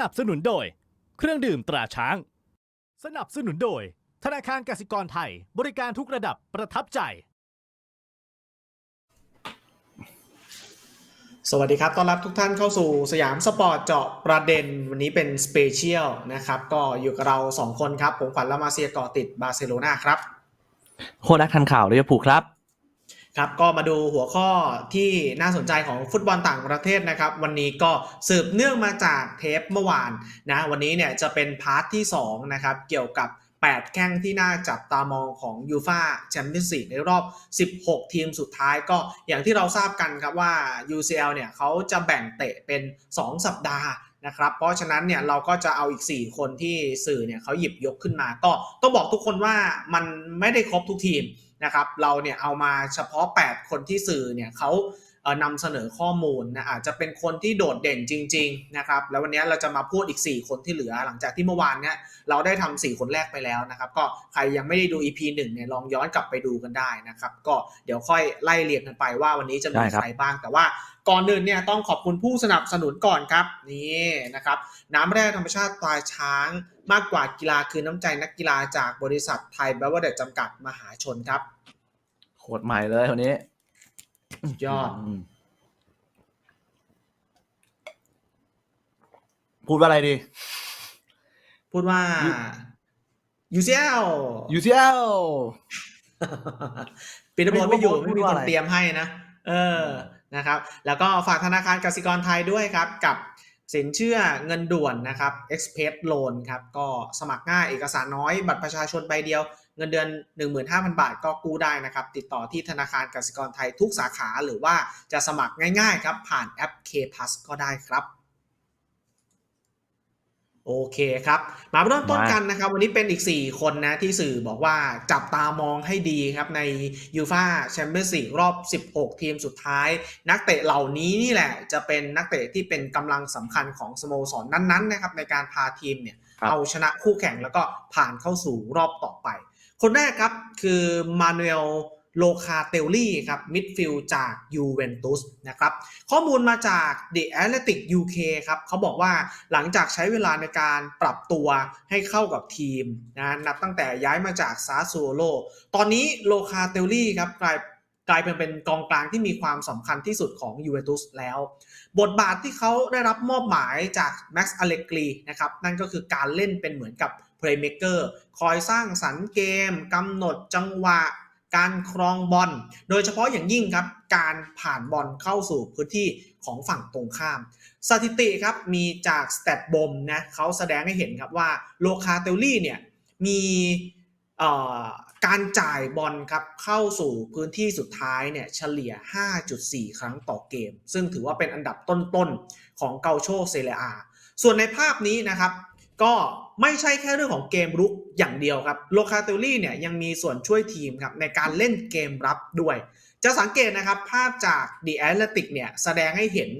นับสนุนโดย เครื่องดื่มตราช้าง สนับสนุนโดย ธนาคารกสิกรไทย บริการทุกระดับประทับใจ สวัสดีครับ ต้อนรับทุกท่านเข้าสู่สยามสปอร์ตเจาะประเด็น วันนี้เป็นสเปเชียลนะครับ ก็อยู่กับเรา 2 คนครับ ผมขวัญละมาเซียเกาะติดบาร์เซโลนาครับ โคนักทันข่าวลิเวอร์พูลครับ ครับก็มาดูหัวข้อที่น่าสนใจของฟุตบอลต่างประเทศนะครับ วันนี้ก็สืบเนื่องมาจากเทปเมื่อวานนะวันนี้เนี่ยจะเป็นพาร์ทที่2นะครับเกี่ยวกับ 8 แข้งที่น่าจับตามองของยูฟาแชมเปี้ยนส์ลีกในรอบ 16 ทีมสุดท้ายก็อย่างที่เราทราบกันครับว่า UCL เนี่ยเขาจะแบ่งเตะเป็น 2 สัปดาห์นะครับเพราะฉะนั้นเนี่ยเราก็จะเอาอีก 4 คนที่สื่อเนี่ยเขาหยิบยกขึ้นมา ก็ต้องบอกทุกคนว่ามันไม่ได้ครบทุกทีม นะครับ เราเนี่ยเอามาเฉพาะ 8 คนที่สื่อเนี่ยเขา นำเสนอข้อมูลนะอาจจะเป็นคนที่โดดเด่นจริงๆนะครับแล้ววันนี้เราจะมาพูดอีก 4 คนที่เหลือ หลังจากที่เมื่อวานเนี่ยเราได้ทำ4คนแรกไปแล้วนะครับก็ใครยังไม่ได้ดู EP 1เนี่ยลองย้อนกลับไปดูกันได้นะครับก็เดี๋ยวค่อยไล่เรียงกันไปว่าวันนี้จะมีได้ครับใครบ้างแต่ว่าก่อนอื่นเนี่ยต้องขอบคุณผู้สนับสนุนก่อนครับนี่นะครับน้ำแร่ธรรมชาติตราช้างมากกว่ากีฬาคือน้ำใจนักกีฬาจากบริษัทไทยเบเวอร์เดจจำกัดมหาชนครับโคตรใหม่เลยวันนี้ ยอดมพูดว่าอะไรดี พูดว่า UCL UCL ปีนบอลไม่อยู่ไม่ไม่รู้มีว่าคนอะไรเตรียมให้นะ เออนะครับ แล้วก็ฝากธนาคารกสิกรไทยด้วยครับ กับ สินเชื่อเงินด่วนนะครับ Express Loan ครับก็สมัครง่ายเอกสารน้อย บัตรประชาชนใบเดียว เงินเดือน 15,000 บาทก็กู้ได้นะครับ ติดต่อที่ธนาคารกสิกรไทยทุกสาขา หรือว่าจะสมัครง่ายๆครับผ่านแอป K Plus ก็ได้ครับ โอเคครับ มาเริ่มต้นมากันนะครับ วันนี้เป็นอีก 4 คนนะที่สื่อบอกว่าจับตามองให้ดีครับในยูฟาแชมเปี้ยนส์ลีกรอบ 16 ทีมสุดท้าย นักเตะเหล่านี้นี่แหละ จะเป็นนักเตะที่เป็นกำลังสำคัญของสโมสรนั้นๆนะครับในการพาทีมเนี่ยครับเอาชนะคู่แข่งแล้วก็ผ่านเข้าสู่รอบต่อไป คนแรกครับคือมานูเอล โลคาเตลลี่ครับมิดฟิลด์จากยูเวนตุสนะครับข้อมูลมาจาก The Athletic UK ครับเขาบอกว่าหลังจากใช้เวลาในการปรับตัวให้เข้ากับทีมนะนับตั้งแต่ย้ายมาจากซาซูโลตอนนี้โลคาเตลลี่ครับกลายกลายเป็นเป็นกองกลางที่มีความสำคัญที่สุดของยูเวนตุสแล้ว บทบาทที่เขาได้รับมอบหมายจากแม็กซ์อเลกรีนะครับนั่นก็คือการเล่นเป็นเหมือนกับ Playmaker คอยสร้างสรรค์เกมกำหนดจังหวะ การครองบอล โดยเฉพาะอย่างยิ่งครับ การผ่านบอลเข้าสู่พื้นที่ของฝั่งตรงข้าม สถิติครับมีจากส t ตบมนะเขาแสดงให้เห็นครับว่าโลคาเตลลี่เนี่ยมีการจ่ายบอลครับเข้าสู่พื้นที่สุดท้ายเนี่ยเฉลี่ย 5.4 ครั้งต่อเกม ซึ่งถือว่าเป็นอันดับต้นๆของเกาโชเซเลียส่วนในภาพนี้นะครับ ก็ไม่ใช่แค่เรื่องของเกมรุกอย่างเดียวครับโลคาเตลลี่เนี่ยยังมีส่วนช่วยทีมครับในการเล่นเกมรับด้วย จะสังเกตนะครับภาพจาก The Athletic เนี่ยแสดงให้เห็น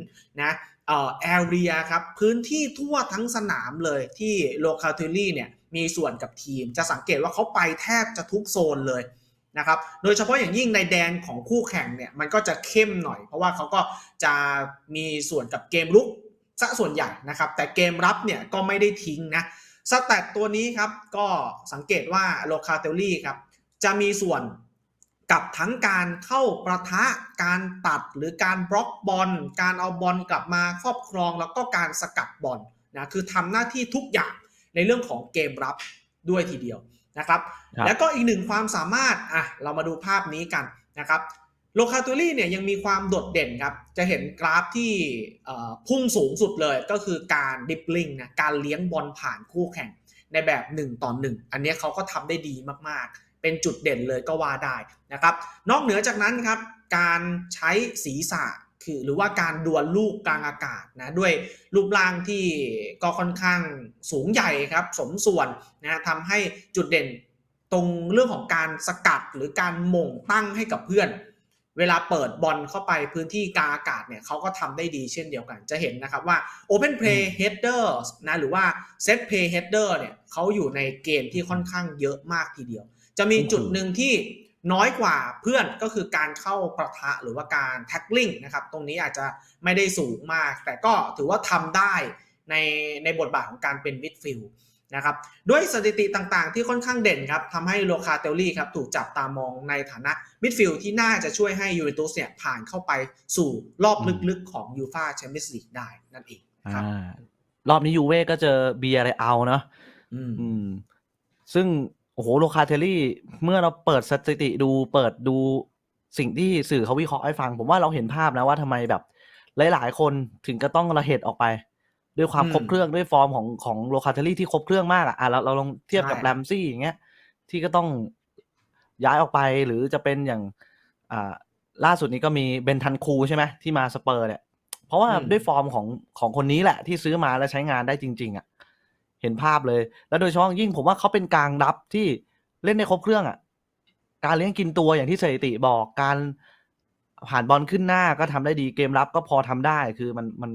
นะเอ่อแอเรียครับพื้นที่ทั่วทั้งสนามเลยที่โลคาเทลลี่เนี่ยมีส่วนกับทีม จะสังเกตว่าเขาไปแทบจะทุกโซนเลยนะครับโดยเฉพาะอย่างยิ่งในแดนของคู่แข่งเนี่ยมันก็จะเข้มหน่อย เพราะว่าเขาก็จะมีส่วนกับเกมรุก ซะส่วนใหญ่นะครับ แต่เกมรับเนี่ยก็ไม่ได้ทิ้งนะสแตทตัวนี้ครับก็สังเกตว่าโลคาเทลลี่ครับจะมีส่วนกับทั้งการเข้าประทะการตัดหรือการบล็อกบอลการเอาบอลกลับมาครอบครองแล้วก็การสกัดบอลนะคือทำหน้าที่ทุกอย่างในเรื่องของเกมรับด้วยทีเดียวนะครับครับแล้วก็อีกหนึ่งความสามารถอะเรามาดูภาพนี้กันนะครับ โลคาตูรี่เนี่ยยังมีความโดดเด่นครับ จะเห็นกราฟที่พุ่งสูงสุดเลยก็คือการดิปลิงนะการเลี้ยงบอลผ่านคู่แข่งในแบบ 1 ต่อ 1 อันนี้เขาก็ทำได้ดีมากๆ เป็นจุดเด่นเลยก็ว่าได้นะครับ นอกเหนือจากนั้นครับ การใช้ศีรษะคือหรือว่าการดวลลูกกลางอากาศนะด้วยรูปร่างที่ก็ค่อนข้างสูงใหญ่ครับ สมส่วนนะทำให้จุดเด่นตรงเรื่องของการสกัดหรือการหม่งตั้งให้กับเพื่อน เวลาเปิดบอลเข้าไปพื้นที่กลางอากาศเนี่ยเขาก็ทำได้ดีเช่นเดียวกัน จะเห็นนะครับว่า Open Play Header นะหรือว่า Set Play Header เนี่ยเขาอยู่ในเกณฑ์ที่ค่อนข้างเยอะมากทีเดียว จะมีจุดหนึ่งที่น้อยกว่าเพื่อนก็คือการเข้าประทะหรือว่าการแท็กลิงนะครับ ตรงนี้อาจจะไม่ได้สูงมาก แต่ก็ถือว่าทำได้ในในบทบาทของการเป็นมิดฟิลด์ นะครับด้วยสถิติต่างๆ ที่ค่อนข้างเด่นครับทำให้โลคาเตลลี่ครับถูกจับตามองในฐานะมิดฟิลด์ที่น่าจะช่วยให้ยูเวนตุสเนี่ยผ่านเข้าไปสู่รอบลึกๆของยูฟาแชมเปี้ยนส์ลีกได้นั่นเองครับอ่ารอบนี้ยูเว่ก็เจอเบียร์อะไรเอาเนาะอืมอืมซึ่งโอ้โหโลคาเทลลี่เมื่อเราเปิดสถิติดูเปิดดูสิ่งที่สื่อเขาวิเคราะห์ให้ฟัง ผมว่าเราเห็นภาพนะว่าทำไมแบบ หลาย ๆ คนถึงก็ต้องระเหตุออกไป ด้วยความอืมครบเครื่องด้วยฟอร์มของของโลคาเทลลี่ที่ครบเครื่องมากอะอะเราเราลองเทียบกับใช่แรมซี่อย่างเงี้ย ที่ก็ต้องย้ายออกไปหรือจะเป็นอย่างอ่าล่าสุดนี้ก็มีเบนทันคูใช่ไหมที่มาสเปอร์เนี่ยเพราะว่าอืมด้วยฟอร์มของของคนนี้แหละ ที่ซื้อมาแล้วใช้งานได้จริง ๆอะ่ะเห็นภาพเลย แล้วโดยเฉพาะยิ่งผมว่าเขาเป็นกลางรับที่เล่นในครบเครื่องอะ่ะ การเลี้ยงกินตัวอย่างที่สถิติบอกการผ่านบอลขึ้นหน้าก็ทำได้ดีเกมรับก็พอทำได้คือมันมัน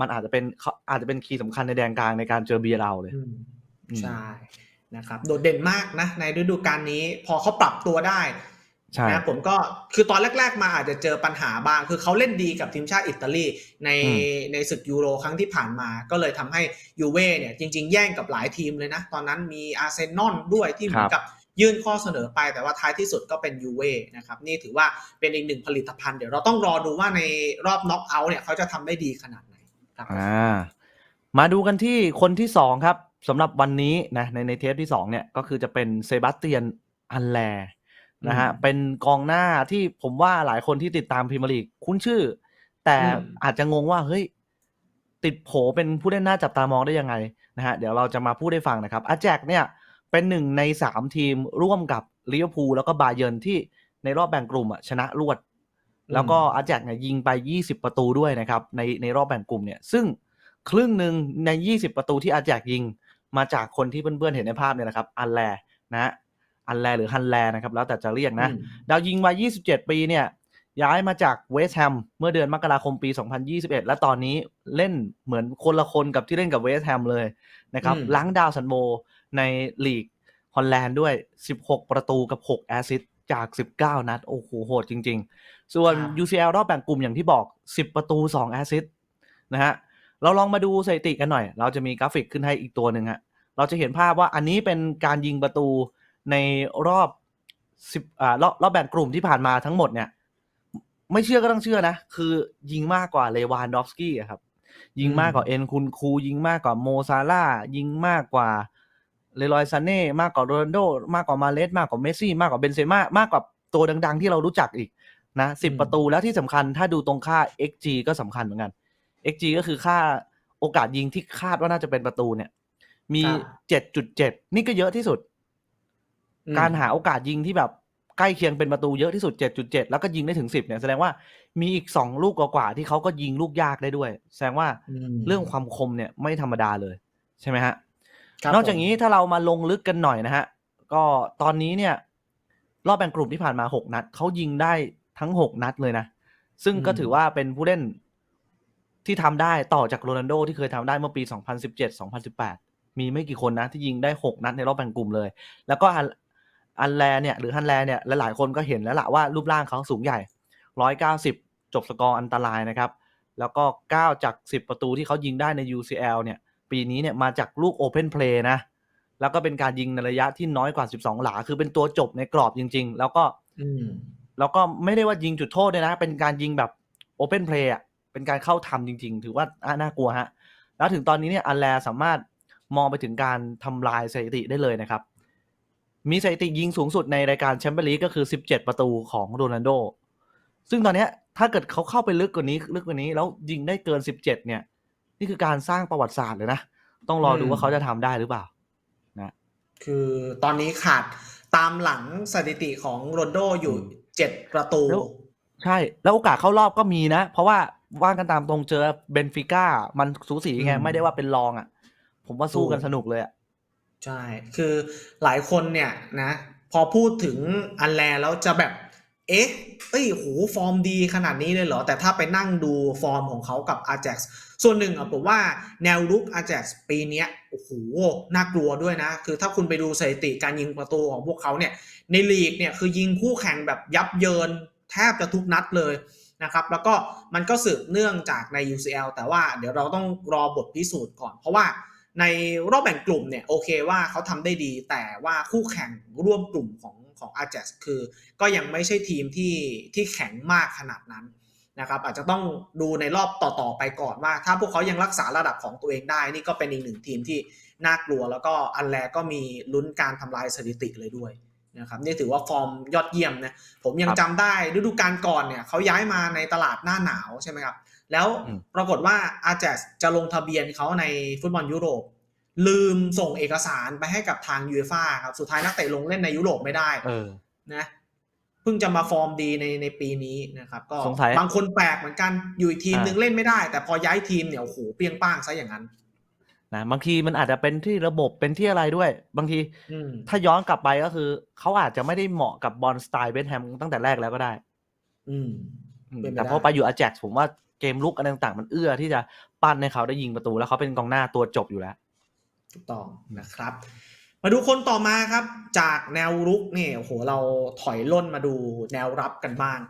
มันอาจจะเป็นเขาอาจจะเป็นคีย์สำคัญในแดนกลางในการเจอเบียร์เราเลยอืมอืมใช่นะครับ โดดเด่นมากนะ ในฤดูกาลนี้พอเขาปรับตัวได้ใช่นะผมก็คือตอนแรก ๆ มาอาจจะเจอปัญหาบ้าง คือเขาเล่นดีกับทีมชาติอิตาลีในอืมในศึกยูโรครั้งที่ผ่านมา ก็เลยทำให้ยูเว่เนี่ยจริง ๆ แย่งกับหลายทีมเลยนะ ตอนนั้นมีอาร์เซนอลด้วยที่เหมือนกับยื่นข้อเสนอไปแต่ว่าท้ายที่สุดก็เป็นยูเว่นะครับนี่ถือว่าเป็นอีกหนึ่งผลิตภัณฑ์เดี๋ยวเราต้องรอดูว่าในรอบน็อกเอาท์เนี่ยเขาจะทำได้ดีขนาดไหน ครับอ่ามาดูกันที่คนที่สองครับสำหรับวันนี้นะในในเทปที่สองเนี่ยก็คือจะเป็นเซบาสเตียนอันแลนะฮะอืมเป็นกองหน้าที่ผมว่าหลายคนที่ติดตามพรีเมียร์ลีกคุ้นชื่อ แต่อืมอาจจะงงว่าเฮ้ยติดโผเป็นผู้เล่นหน้าจับตามองได้ยังไงนะฮะเดี๋ยวเราจะมาพูดให้ฟังนะครับอาแจกเนี่ยเป็นหนึ่งในสามทีมร่วมกับลิเวอร์พูลแล้วก็บาเยิร์นที่ในรอบแบ่งกลุ่มอะชนะรวด แล้วก็อาแจกเนี่ยยิงไป 20 ประตูด้วยนะครับในในรอบแบ่งกลุ่มเนี่ยซึ่งครึ่งหนึ่งใน 20 ประตูที่อาแจกยิงมาจากคนที่เพื่อนๆเห็นในภาพเนี่ยนะครับอันแลนะฮะอันแลหรือฮันแลนะครับแล้วแต่จะเรียกนะอืมดาวยิงวัย27 ปีเนี่ยย้ายมาจากเวสต์แฮมเมื่อเดือนมกราคมปี 2021 และตอนนี้เล่นเหมือนคนละคนกับที่เล่นกับเวสต์แฮมเลยนะครับอืมล้างดาวซันโบในลีกฮอลแลนด์ด้วย 16 ประตูกับ 6 แอสซิสต์จาก 19 นัด โอ้โห โหดจริง ๆ ส่วนครับ UCL รอบแบ่งกลุ่มอย่างที่บอก 10 ประตู 2 แอสซิสต์นะฮะ เราลองมาดูสถิติกันหน่อย เราจะมีกราฟิกขึ้นให้อีกตัวหนึ่งฮะ เราจะเห็นภาพว่าอันนี้เป็นการยิงประตูในรอบสิบอ่ารอบรอบแบ่งกลุ่มที่ผ่านมาทั้งหมดเนี่ย ไม่เชื่อก็ต้องเชื่อนะ คือยิงมากกว่าเลวานดอฟสกี้อะครับ ยิงมากกว่าเอ็นคุนคู ยิงมากกว่าโมซาร่าห์ยิงมากกว่าเลรอยซาเน่มากกว่าโรนัลโด มากกว่ามาเลสมากกว่าเมสซี่ มากกว่าเบนเซม่ามากกว่าตัวดัง ๆ ที่เรารู้จักอีก นะสิบอืมประตูแล้วที่สำคัญถ้าดูตรงค่า xg ก็สำคัญเหมือนกัน xg ก็คือค่าโอกาสยิงที่คาดว่าน่าจะเป็นประตูเนี่ย มีครับเจ็ดจุดเจ็ดนี่ก็เยอะที่สุดอืมการหาโอกาสยิงที่แบบใกล้เคียงเป็นประตูเยอะที่สุด 7.7 แล้วก็ยิงได้ถึง 10 เนี่ย แสดงว่ามีอีก 2 ลูกกว่าๆที่เขาก็ยิงลูกยากได้ด้วย แสดงว่ามเรื่องความคมเนี่ยไม่ธรรมดาเลยใช่ไหมฮะครับนอกจากผมนี้ถ้าเรามาลงลึกกันหน่อยนะฮะ ก็ตอนนี้เนี่ย รอบแบ่งกลุ่มที่ผ่านมา 6 นัดเขายิงได้ ทั้ง6นัดเลยนะ ซึ่งก็ถือว่าเป็นผู้เล่นที่ทำได้ต่อจากโรนัลโดที่เคยทำได้เมื่อปี 2017-2018 มีไม่กี่คนนะ ที่ยิงได้ 6 นัดในรอบแบ่งกลุ่มเลย แล้วก็อันอันแลเนี่ย หรือฮันแลเนี่ย หลายๆคนก็เห็นแล้วล่ะว่ารูปร่างเขาสูงใหญ่ 190 จบสกอร์อันตรายนะครับ แล้วก็ 9 จาก 10 ประตูที่เขายิงได้ใน UCL เนี่ย ปีนี้เนี่ยมาจากลูก Open Play นะ แล้วก็เป็นการยิงในระยะที่น้อยกว่า 12 หลา คือเป็นตัวจบในกรอบจริง ๆ แล้วก็อืม แล้วก็ไม่ได้ว่ายิงจุดโทษด้วยนะ เป็นการยิงแบบ Open Play อะเป็นการเข้าทำจริง ๆ ถือว่าอะน่ากลัวฮะ แล้วถึงตอนนี้เนี่ยอันแลสามารถมองไปถึงการทำลายสถิติได้เลยนะครับ มีสถิติยิงสูงสุดในรายการแชมเปี้ยนลีกก็คือ 17 ประตูของโรนัลโด ซึ่งตอนเนี้ยถ้าเกิดเขาเข้าไปลึกกว่านี้ลึกกว่านี้แล้วยิงได้เกิน 17 เนี่ย นี่คือการสร้างประวัติศาสตร์เลยนะ ต้องรอดูว่าเขาจะทำได้หรือเปล่าคือตอนนี้ขาดตามหลังสถิติของโรนโดอยู่ จ็ดประตูแล้วใช่ แล้วโอกาสเข้ารอบก็มีนะ เพราะว่าว่างกันตามตรงเจอเบนฟิก้า มันสูสีไงอืมไม่ได้ว่าเป็นรองอะ ผมว่าสู้กันถูกสนุกเลยอะ ใช่ คือหลายคนเนี่ยนะ พอพูดถึงอันแลแล้วจะแบบ เอ๊ะเอ้ยโหฟอร์มดีขนาดนี้เลยเหรอ แต่ถ้าไปนั่งดูฟอร์มของเขากับอา a x ส่วนหนึ่งอะผมว่าแนวรุกอา a x ปีนี้โอ้โหน่ากลัวด้วยนะ คือถ้าคุณไปดูสถิติการยิงประตูของพวกเขาเนี่ยในลีกเนี่ยคือยิงคู่แข่งแบบยับเยินแทบจะทุกนัดเลยนะครับแล้วก็มันก็สืบเนื่องจากใน UCL แต่ว่าเดี๋ยวเราต้องรอบทพิสูจน์ก่อน เพราะว่าในรอบแบ่งกลุ่มเนี่ยโอเคว่าเขาทำได้ดี แต่ว่าคู่แข่งร่วมกลุ่มของ ของ Ajax คือ ก็ยังไม่ใช่ทีมที่ที่แข็งมากขนาดนั้นนะครับอาจจะต้องดูในรอบต่อๆไปก่อนว่า ถ้าพวกเขายังรักษาระดับของตัวเองได้ นี่ก็เป็นอีกหนึ่งทีมที่น่ากลัว แล้วก็อันแรกก็มีลุ้นการทำลายสถิติเลยด้วยนะครับนี่ถือว่าฟอร์มยอดเยี่ยมนะผมยังครับจำได้ฤดูกาลก่อนเนี่ยเขาย้ายมาในตลาดหน้าหนาวใช่ไหมครับ แล้วอืมปรากฏว่าอาแจจะลงทะเบียนเขาในฟุตบอลยุโรป ลืมส่งเอกสารไปให้กับทางยูเอฟ่าครับสุดท้ายนักเตะลงเล่นในยุโรปไม่ได้เออนะเพิ่งจะมาฟอร์มดีในในปีนี้นะครับ ก็สงสัยบางคนแปลกเหมือนกันอยู่อีกทีมอ่าหนึ่งเล่นไม่ได้ แต่พอย้ายทีมเนี่ยโอ้โหเปรี้ยงป้างซะอย่างนั้นนะบางทีมันอาจจะเป็นที่ระบบเป็นที่อะไรด้วย บางทีอืมถ้าย้อนกลับไปก็คือ เขาอาจจะไม่ได้เหมาะกับบอลสไตล์เบนแฮมตั้งแต่แรกแล้วก็ได้ อืมอืมเป็นไปแต่ได้พอไปอยู่อาแจ็กผมว่าเกมลุกอะไรต่างๆ มันเอื้อที่จะปั้นให้เขาได้ยิงประตูแล้วเขาเป็นกองหน้าตัวจบอยู่แล้ว ถูกต้องนะครับ มาดูคนต่อมาครับ จากแนวรุกเนี่ยโอ้โหเราถอยล่นมาดูแนวรับกันบ้าง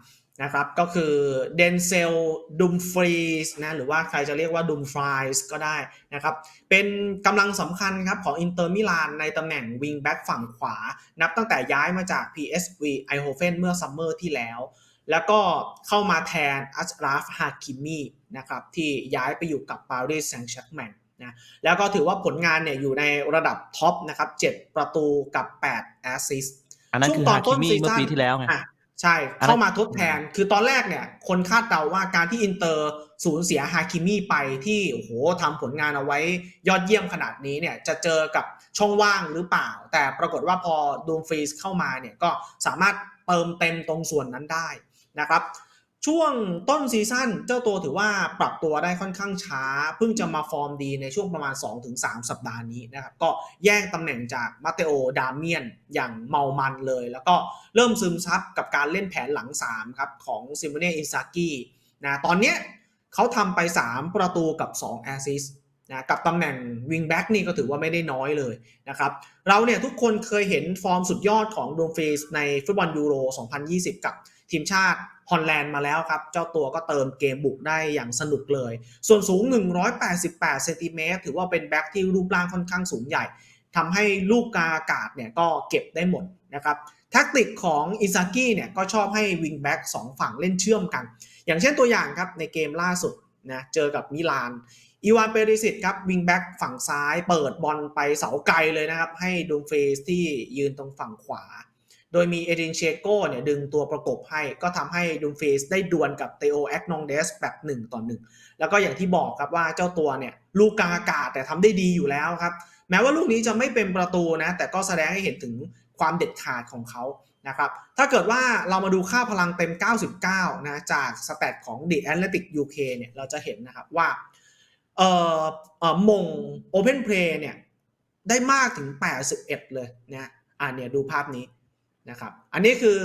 นะครับ ก็คือเดนเซลดุมฟรีสนะหรือว่าใครจะเรียกว่าดุมฟรายส์ก็ได้นะครับ เป็นกำลังสำคัญครับของอินเตอร์มิลานในตำแหน่งวิงแบ็กฝั่งขวา นับตั้งแต่ย้ายมาจาก PSV e i h o f e n เมื่อซัมเมอร์ที่แล้ว แล้วก็เข้ามาแทนอัชราฟฮาคิมีนะครับที่ย้ายไปอยู่กับปารีสแซงต์แชร์แมง นะแล้วก็ถือว่าผลงานเนี่ยอยู่ในระดับท็อปนะครับ7ประตูกับ8แอสซิสต์อันนั้นช่วงคือตอฮานต้คินมีซีเมื่อซั่นปีที่แล้วไงอะใช่อันนั้นเข้ามาทดแทนคือตอนแรกเนี่ย คนคาดเดาว่าการที่อินเตอร์สูญเสียฮาคิมีไปที่โอ้โหทำผลงานเอาไว้ยอดเยี่ยมขนาดนี้เนี่ยจะเจอกับช่องว่างหรือเปล่า แต่ปรากฏว่าพอดูมฟรีสเข้ามาเนี่ยก็สามารถเติมเต็มตรงส่วนนั้นได้นะครับ ช่วงต้นซีซั่นเจ้าตัวถือว่าปรับตัวได้ค่อนข้างช้า เพิ่งจะมาฟอร์มดีในช่วงประมาณ 2-3 สัปดาห์นี้นะครับก็แย่งตำแหน่งจากมาเตโอดาเมียนอย่างเมามันเลย แล้วก็เริ่มซึมซับกับการเล่นแผนหลัง 3 ครับ ของซิม o เน่อินซากินะตอนเนี้ยเขาทำไป 3 ประตูกับ 2 แอสซิสนะกับตำแหน่งวิงแบ็กนี่ก็ถือว่าไม่ได้น้อยเลยนะครับ เราเนี่ยทุกคนเคยเห็นฟอร์มสุดยอดของดูมฟรีสในฟุตบอลยูโร 2020 กับ ทีมชาติฮอลแลนด์มาแล้วครับ เจ้าตัวก็เติมเกมบุกได้อย่างสนุกเลย ส่วนสูง 188เซนติเมตรถือว่าเป็นแบ็กที่รูปร่างค่อนข้างสูงใหญ่ทำให้ลูกกาอากาศเนี่ยก็เก็บได้หมดนะครับแท็กติกของอิซากิเนี่ยก็ชอบให้วิงแบ็กสองฝั่งเล่นเชื่อมกัน อย่างเช่นตัวอย่างครับในเกมล่าสุดนะเจอกับมิลานอีวานเปริสิตครับวิงแบ็กฝั่งซ้าย เปิดบอลไปเสาไกลเลยนะครับ ให้ดูมเฟสที่ยืนตรงฝั่งขวา โดยมีเอดินเชโกเนี่ยดึงตัวประกบให้ ก็ทำให้ดูมเฟสได้ดวลกับเตโอแอกนองเดสแบบ1ต่อ1แล้วก็อย่างที่บอกครับว่าเจ้าตัวเนี่ยลูกกาอากาศแต่ทำได้ดีอยู่แล้วครับ แม้ว่าลูกนี้จะไม่เป็นประตูนะ แต่ก็แสดงให้เห็นถึงความเด็ดขาดของเขานะครับ ถ้าเกิดว่าเรามาดูค่าพลังเต็ม 99 นะ จากสแตทของ The Athletic UK เนี่ย เราจะเห็นนะครับว่า เอ่อเอ่อมง Open Play เนี่ย ได้มากถึง 81 เลยนะ อ่าเนี่ยดูภาพนี้ นะครับอันนี้คือ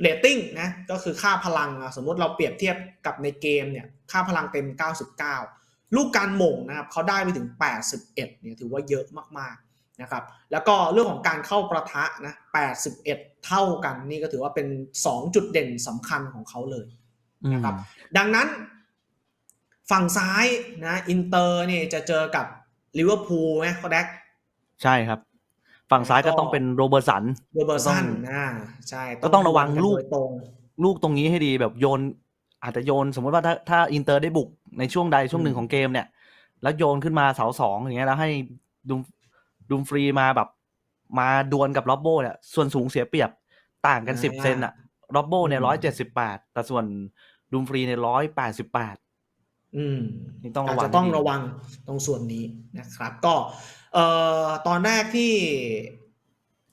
เรตติ้งนะก็คือค่าพลังอะสมมติเราเปรียบเทียบกับในเกมเนี่ยค่าพลังเต็ม 99 ลูกการหม่งนะครับเขาได้ไปถึง 81เนี่ยถือว่าเยอะมากๆนะครับแล้วก็เรื่องของการเข้าประทะนะ81 เท่ากันนี่ก็ถือว่าเป็น 2 จุดเด่นสำคัญของเขาเลยนะครับดังนั้นฝั่งซ้ายนะอินเตอร์เนี่ยจะเจอกับลิเวอร์พูลไหมเขาแดกใช่ครับ ฝั่งซ้ายก็ก็ต้องเป็นโรเบอร์สันโรเบอร์สันต้องนะใช่ก็ต้องระวังดนนลูกโดยตรง ลูกตรงนี้ให้ดีแบบโยน อาจจะโยนสมมติว่าถ้าถ้าอินเตอร์ได้บุกในช่วงใดช่วงหนึ่งของเกมเนี่ย แล้วโยนขึ้นมาเสาสองอย่างเงี้ยแล้วให้ดุมดุมฟรีมาแบบ มาดวลกับล็อบโบเนี่ยส่วนสูงเสียเปรียบต่างกันสิบเซนอะล็อบโบเนี่ยร้อยเจ็ดสิบแปดแต่ส่วนดุมฟรีเนี่ยร้อยแปดสิบแปดอืมนี่ต้องระวังาจจะต้องให้ดีระวังตรงส่วนนี้นะครับ ก็ เอ่อตอนแรกที่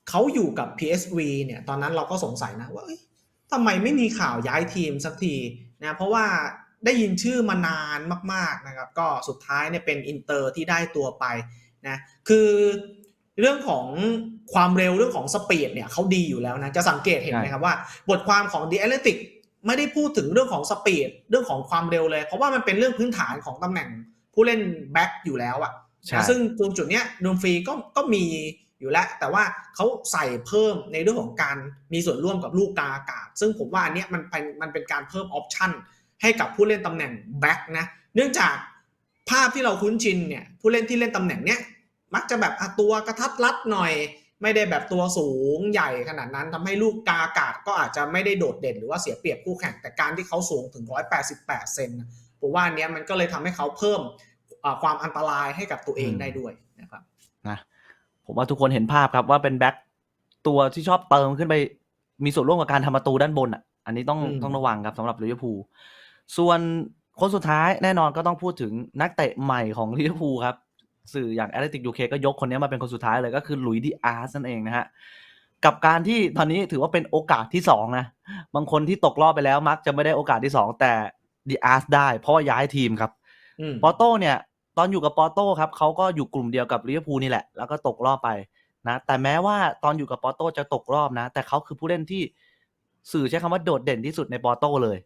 เขาอยู่กับ PSV เนี่ย ตอนนั้นเราก็สงสัยนะว่าเอ้ยทำไมไม่มีข่าวย้ายทีมสักทีนะเพราะว่าได้ยินชื่อมานานมาก ๆนะครับ ก็สุดท้ายเนี่ยเป็นอินเตอร์ที่ได้ตัวไปนะคือเรื่องของความเร็วเรื่องของสปีดเนี่ยเขาดีอยู่แล้วนะ จะสังเกตเห็นไหมครับว่า บทความของ The Athletic ไม่ได้พูดถึงเรื่องของสปีดเรื่องของความเร็วเลย เพราะว่ามันเป็นเรื่องพื้นฐานของตำแหน่งผู้เล่นแบ็คอยู่แล้วอะใช่ นะซึ่งตรงจุดเนี้ยดูมฟรีก็ก็มีอยู่แล้ว แต่ว่าเขาใส่เพิ่มในเรื่องของการมีส่วนร่วมกับลูกกาอากาศ ซึ่งผมว่าอันเนี้ยมันเป็นมันเป็นการเพิ่มออปชั่นให้กับผู้เล่นตำแหน่งแบ็กนะเนื่องจากภาพที่เราคุ้นชินเนี่ยผู้เล่นที่เล่นตำแหน่งเนี้ยมักจะแบบตัวกระทัดรัดหน่อย ไม่ได้แบบตัวสูงใหญ่ขนาดนั้นทำให้ลูกกาอากาศก็อาจจะไม่ได้โดดเด่นหรือว่าเสียเปรียบคู่แข่งแต่การที่เขาสูงถึง 188 เซนผมว่าอันเนี้ยมันก็เลยทำให้เขาเพิ่ม ความอันตรายให้กับตัวเองอืมได้ด้วยนะครับนะผมว่าทุกคนเห็นภาพครับว่าเป็นแบ็คตัวที่ชอบเติมขึ้นไปมีส่วนร่วมกับการทำประตูด้านบนอะ อันนี้ต้องอืมต้องระวังครับสำหรับลิเวอร์พูลส่วนคนสุดท้ายแน่นอนก็ต้องพูดถึงนักเตะใหม่ของลิเวอร์พูลครับ สื่ออย่างแอตเลติกยูเคก็ยกคนนี้มาเป็นคนสุดท้ายเลยก็คือหลุยส์ดีอาร์สนั่นเองนะฮะกับการที่ตอนนี้ถือว่าเป็นโอกาสที่สองนะบางคนที่ตกรอบไปแล้วมักจะไม่ได้โอกาสที่สองแต่ดีอาร์สได้เพราะว่าย้ายทีมครับอืมปอร์โต้เนี่ย ตอนอยู่กับปอร์โต้ครับเขาก็อยู่กลุ่มเดียวกับลิเวอร์พูลนี่แหละ แล้วก็ตกรอบไปนะแต่แม้ว่าตอนอยู่กับปอร์โต้จะตกรอบนะ แต่เขาคือผู้เล่นที่สื่อใช้คำว่าโดดเด่นที่สุดในปอร์โต้เลย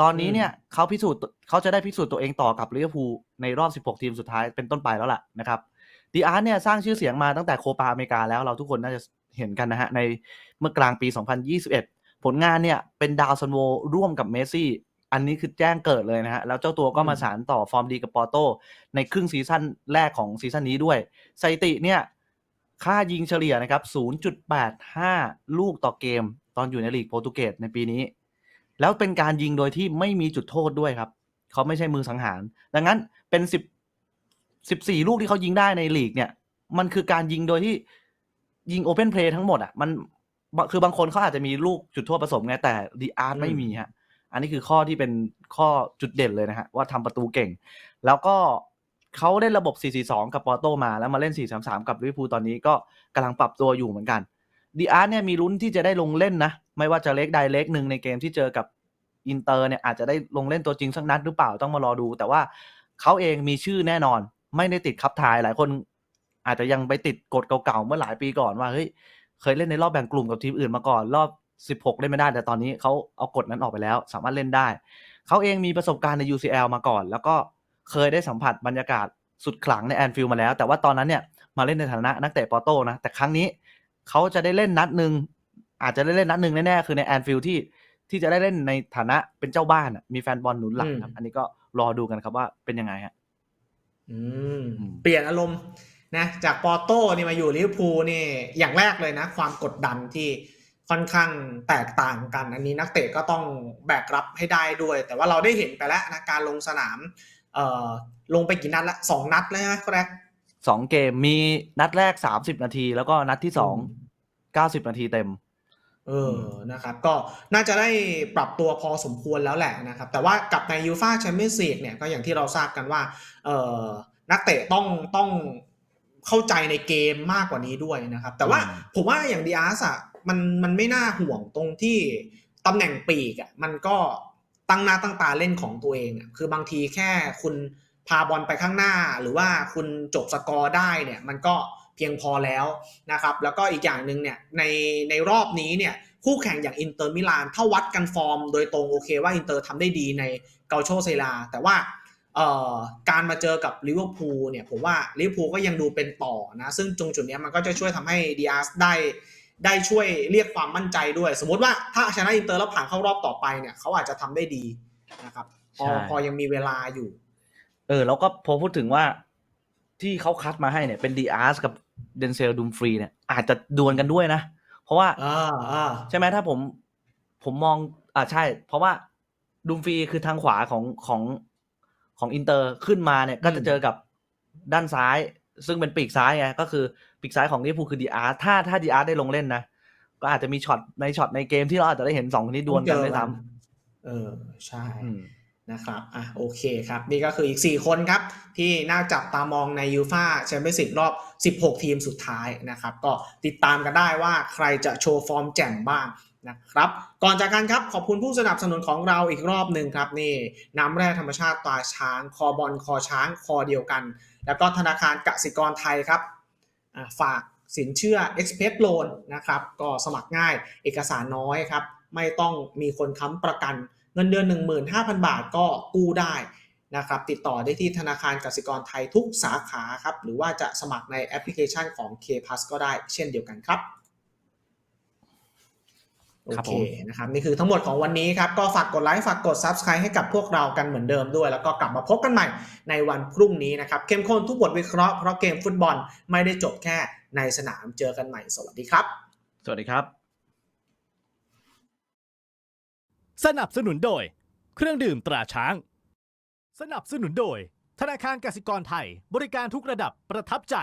ตอนนี้เนี่ยเขาพิสูจน์เขาจะได้พิสูจน์ตัวเองต่อกับลิเวอร์พูลในรอบ 16 ทีมสุดท้ายเป็นต้นไปแล้วล่ะนะครับดีอาร์เนี่ยสร้างชื่อเสียงมาตั้งแต่โคปาอเมริกาแล้วเราทุกคนน่าจะเห็นกันนะฮะในเมื่อกลางปี 2021 ผลงานเนี่ยเป็นดาวซันโวร่วมกับเมสซี่ อันนี้คือแจ้งเกิดเลยนะฮะ แล้วเจ้าตัวก็มาอืมสารต่อฟอร์มดีกับปอร์โตในครึ่งซีซั่นแรกของซีซั่นนี้ด้วยสถิติเนี่ย ค่ายิงเฉลี่ยนะครับ 0.85 ลูกต่อเกม ตอนอยู่ในลีกโปรตุเกสในปีนี้ แล้วเป็นการยิงโดยที่ไม่มีจุดโทษด้วยครับ เขาไม่ใช่มือสังหาร ดังนั้นเป็น 10 14 ลูกที่เขายิงได้ในลีกเนี่ย มันคือการยิงโดยที่ยิงโอเพนเพลย์ทั้งหมดอะ มันคือบางคนเขาอาจจะมีลูกจุดโทษผสมไงแต่ดีอาร์ตไม่มีฮะ อันนี้คือข้อที่เป็นข้อจุดเด่นเลยนะฮะว่าทำประตูเก่ง แล้วก็เขาเล่นระบบ 4-4-2 กับปอร์โตมาแล้วมาเล่น 4-3-3 กับลิเวอร์พูลตอนนี้ก็กำลังปรับตัวอยู่เหมือนกันดีอาร์เนี่ยมีลุ้นที่จะได้ลงเล่นนะ ไม่ว่าจะเล็กใดเล็กหนึ่งในเกมที่เจอกับอินเตอร์เนี่ยอาจจะได้ลงเล่นตัวจริงสักนัดหรือเปล่าต้องมารอดู แต่ว่าเขาเองมีชื่อแน่นอน ไม่ได้ติดคับทายหลายคน อาจจะยังไปติดกฎเก่าๆเมื่อหลายปีก่อนว่าเฮ้ยเคยเล่นในรอบแบ่งกลุ่มกับทีมอื่นมาก่อน รอบ 16 เล่นไม่ได้แต่ตอนนี้เขาเอากฎนั้นออกไปแล้ว สามารถเล่นได้ เขาเองมีประสบการณ์ใน UCL มาก่อน แล้วก็เคยได้สัมผัสบรรยากาศสุดขลังในแอนฟิลด์มาแล้ว แต่ว่าตอนนั้นเนี่ยมาเล่นในฐานะนักเตะปอร์โต้นะ แต่ครั้งนี้เขาจะได้เล่นนัดหนึ่งอาจจะได้เล่นนัดหนึ่งแน่ๆคือในแอนฟิลด์ที่ที่จะได้เล่นในฐานะเป็นเจ้าบ้านอะมีแฟนบอลหนุนหลังครับ อันนี้ก็รอดูกันครับว่าเป็นยังไงฮะอืมอืมเปลี่ยนอารมณ์นะจากปอร์โต้นี่มาอยู่ลิเวอร์พูลนี่อย่างแรกเลยนะ ความกดดันที่ ค่อนข้างแตกต่างกัน อันนี้นักเตะก็ต้องแบกรับให้ได้ด้วย แต่ว่าเราได้เห็นไปแล้วนะการลงสนามเอ่อลงไปกี่นัดละสองนัดแล้วนะแรกสองเกมมีนัดแรก30นาที แล้วก็นัดที่สองอืม90นาทีเต็ม เออนะครับ ก็น่าจะได้ปรับตัวพอสมควรแล้วแหละนะครับ แต่ว่ากับในยูฟาแชมเปี้ยนส์ลีกเนี่ยก็อย่างที่เราทราบกันว่าเอ่อนักเตะต้องต้องเข้าใจในเกมมากกว่านี้ด้วยนะครับ แต่ว่าอืมผมว่าอย่างดีอาร์สอะ มันมันไม่น่าห่วงตรงที่ตำแหน่งปีกอะมันก็ตั้งหน้าตั้งตาเล่นของตัวเองอะคือบางทีแค่คุณพาบอลไปข้างหน้า หรือว่าคุณจบสกอร์ได้เนี่ยมันก็เพียงพอแล้วนะครับ แล้วก็อีกอย่างหนึ่งเนี่ยในในรอบนี้เนี่ยคู่แข่งอย่างอินเตอร์มิลานถ้าวัดกันฟอร์มโดยตรงโอเคว่าอินเตอร์ทำได้ดีในเกาโชเซลา แต่ว่าเอ่อการมาเจอกับลิเวอร์พูลเนี่ยผมว่าลิเวอร์พูลก็ยังดูเป็นต่อนะ ซึ่งตรงจุดเนี้ยมันก็จะช่วยทำให้ดีอาร์สได้ ได้ช่วยเรียกความมั่นใจด้วย สมมติว่าถ้าชนะอินเตอร์แล้วผ่านเข้ารอบต่อไปเนี่ยเขาอาจจะทำได้ดีนะครับพอใช่พอยังมีเวลาอยู่ เออ แล้วก็พอพูดถึงว่าที่เขาคัดมาให้เนี่ยเป็นดีอาร์สกับเดนเซลดูมฟรีเนี่ยอาจจะดวลกันด้วยนะ เพราะว่าอ่าอ่าใช่ไหมถ้าผมผมมองอ่าใช่ เพราะว่าดูมฟรีคือทางขวาของของของอินเตอร์ขึ้นมาเนี่ยก็จะเจอกับด้านซ้าย ซึ่งเป็นปีกซ้ายไงก็คือปีกซ้ายของลิเวอร์พูลคือดีอาร์ถ้าถ้าดีอาร์ได้ลงเล่นนะ ก็อาจจะมีช็อตในช็อตในเกมที่เราอาจจะได้เห็นสองคนนี้ดวลกันด้วยซ้เออใช่ำอืมนะครับ อะ โอเคครับ นี่ก็คืออีก 4 คนครับ ที่น่าจับตามองในยูฟาแชมเปี้ยนส์ลีกรอบ 16 ทีมสุดท้ายนะครับ ก็ติดตามกันได้ว่าใครจะโชว์ฟอร์มแจ่มบ้างนะครับ ก่อนจากกันครับ ขอบคุณผู้สนับสนุนของเราอีกรอบหนึ่งครับ นี่ น้ำแร่ธรรมชาติตราช้าง คอบอลคอช้าง คอเดียวกัน แล้วก็ธนาคารกสิกรไทยครับฝากสินเชื่อ Express Loan นะครับก็สมัครง่ายเอกสารน้อยครับไม่ต้องมีคนค้ำประกัน เงินเดือน 15,000 บาทก็กู้ได้นะครับติดต่อได้ที่ธนาคารกสิกรไทยทุกสาขาครับหรือว่าจะสมัครในแอปพลิเคชันของ K-Pass ก็ได้เช่นเดียวกันครับ โอครับเคผมนะครับนี่คือทั้งหมดของวันนี้ครับ ก็ฝากกดไลค์ฝากกด Subscribe ให้กับพวกเรากันเหมือนเดิมด้วย แล้วก็กลับมาพบกันใหม่ในวันพรุ่งนี้นะครับ เข้มข้นทุกบทวิเคราะห์เพราะเกมฟุตบอลไม่ได้จบแค่ในสนามเจอกันใหม่ สวัสดีครับ สวัสดีครับ สนับสนุนโดย เครื่องดื่มตราช้าง สนับสนุนโดย ธนาคารกสิกรไทย บริการทุกระดับประทับใจ